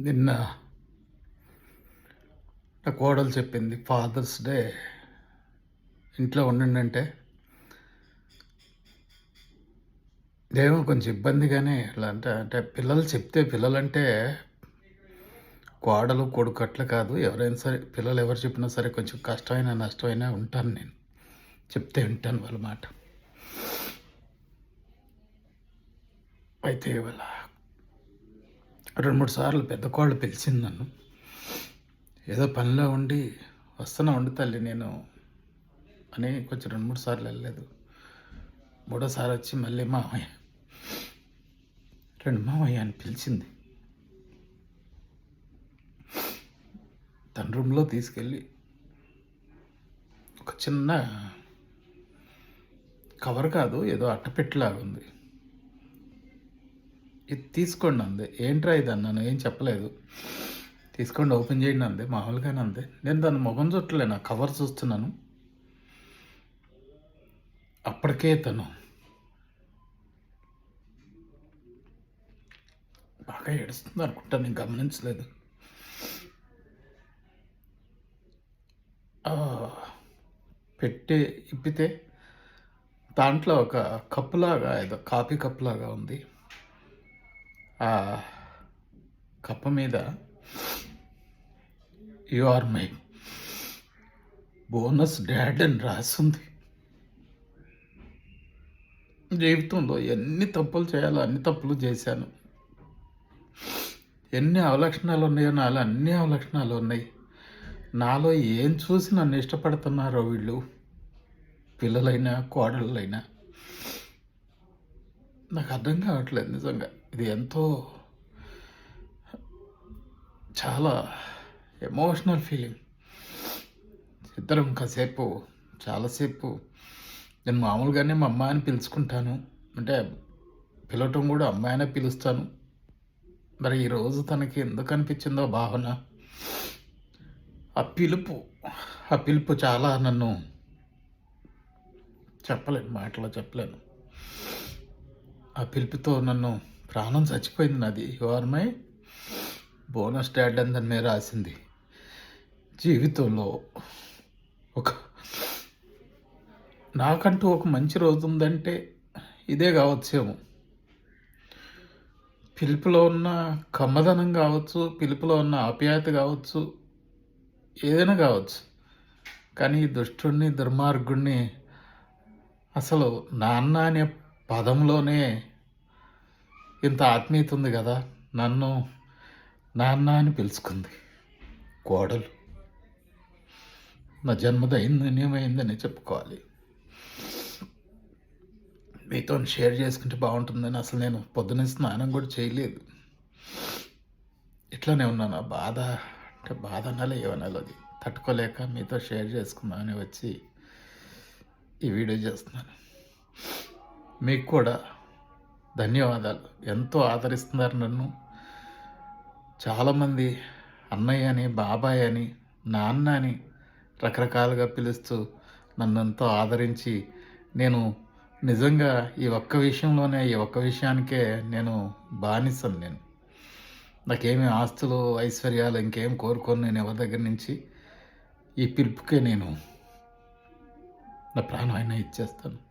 నిన్న నా కోడలు చెప్పింది ఫాదర్స్ డే ఇంట్లో ఉండండి ఏమో కొంచెం ఇబ్బందిగానే ఇట్లా అంటే అంటే పిల్లలు చెప్తే పిల్లలంటే కోడలు కొడుకు అట్లా కాదు ఎవరైనా సరే పిల్లలు ఎవరు చెప్పినా సరే కొంచెం కష్టమైనా నష్టమైనా ఉంటాను నేను. చెప్తే వింటాను వాళ్ళ మాట. అయితే ఇవాళ రెండు మూడు సార్లు పెద్ద కోళ్ళు పిలిచింది నన్ను. ఏదో పనిలో ఉండి వస్తున్నా ఉండి తల్లి నేను అని కొంచెం రెండు మూడు సార్లు వెళ్ళలేదు. మూడోసారి వచ్చి మళ్ళీ మామయ్య రెండు మామయ్య అని పిలిచింది. తన రూమ్లో తీసుకెళ్ళి ఒక చిన్న కవర్ కాదు ఏదో అట్టపెట్టలాగా ఉంది. ఇది తీసుకోండి అంది. ఏంట్రా ఇది అన్నాను ఏం చెప్పలేదు. తీసుకోండి ఓపెన్ చేయండి అంది. మామూలుగానే అంది. నేను దాని ముఖం చుట్టలే నా కవర్ చూస్తున్నాను. అప్పటికే తను బాగా ఏడుస్తుంది అనుకుంటా నేను గమనించలేదు. పెట్టి ఇప్పితే దాంట్లో ఒక కప్పులాగా ఏదో కాఫీ కప్పులాగా ఉంది. ఆ కప్ప మీద you are my bonus dad అని రాసింది. జీవితంలో ఎన్ని తప్పులు చేయాలో అన్ని తప్పులు చేశాను. ఎన్ని అవలక్షణాలు ఉన్నాయో నాలో అన్ని అవలక్షణాలు ఉన్నాయి. నాలో ఏం చూసి నన్ను ఇష్టపడుతున్నారో వీళ్ళు పిల్లలైనా కోడళ్ళైనా నాకు అర్థం కావట్లేదు నిజంగా. ఇది ఎంతో చాలా ఎమోషనల్ ఫీలింగ్. ఇద్దరం కాసేపు చాలాసేపు నేను మామూలుగానే మా అమ్మాయిని పిలుచుకుంటాను. అంటే పిలవటం కూడా అమ్మాయినే పిలుస్తాను. మరి ఈరోజు తనకి ఎందుకు అనిపించిందో భావన? ఆ పిలుపు ఆ పిలుపు చాలా నన్ను చెప్పలేను మాటలో చెప్పలేను. ఆ పిలుపుతో నన్ను ప్రాణం చచ్చిపోయింది నాది. ఆర్ మై బోనస్ డాడ్ అని దాని మీద రాసింది. జీవితంలో ఒక నాకంటూ ఒక మంచి రోజు ఉందంటే ఇదే కావచ్చేమో పిలుపులో ఉన్న కమ్మదనం కావచ్చు పిలుపులో ఉన్న ఆప్యాయత కావచ్చు ఏదైనా కావచ్చు. కానీ దుష్టుణ్ణి దుర్మార్గుణ్ణి అసలు నాన్న అనే పదంలోనే ఇంత ఆత్మీయత ఉంది కదా నన్ను నాన్న అని పిలుచుకుంది. కోడలు నా జన్మదైందనేమైందని చెప్పుకోవాలి. మీతో షేర్ చేసుకుంటే బాగుంటుందని అసలు నేను పొద్దున్నే స్నానం కూడా చేయలేదు. ఇట్లానే ఉన్నాను. ఆ బాధ అంటే బాధ అనాలి ఏమనాలి అది. తట్టుకోలేక మీతో షేర్ చేసుకుందామని వచ్చి ఈ వీడియో చేస్తున్నాను. మీకు కూడా ధన్యవాదాలు. ఎంతో ఆదరిస్తున్నారు నన్ను. చాలామంది అన్నయ్య అని బాబాయ్ అని నాన్న అని రకరకాలుగా పిలుస్తూ నన్ను ఎంతో ఆదరించి నేను నిజంగా ఈ ఒక్క విషయంలోనే ఈ ఒక్క విషయానికే నేను బానిసను నేను. నాకేమి ఆస్తులు ఐశ్వర్యాలు ఇంకేం కోరుకోను నేను ఎవరి దగ్గర నుంచి. ఈ పిలుపుకే నేను నా ప్రాణం అయినా ఇచ్చేస్తాను.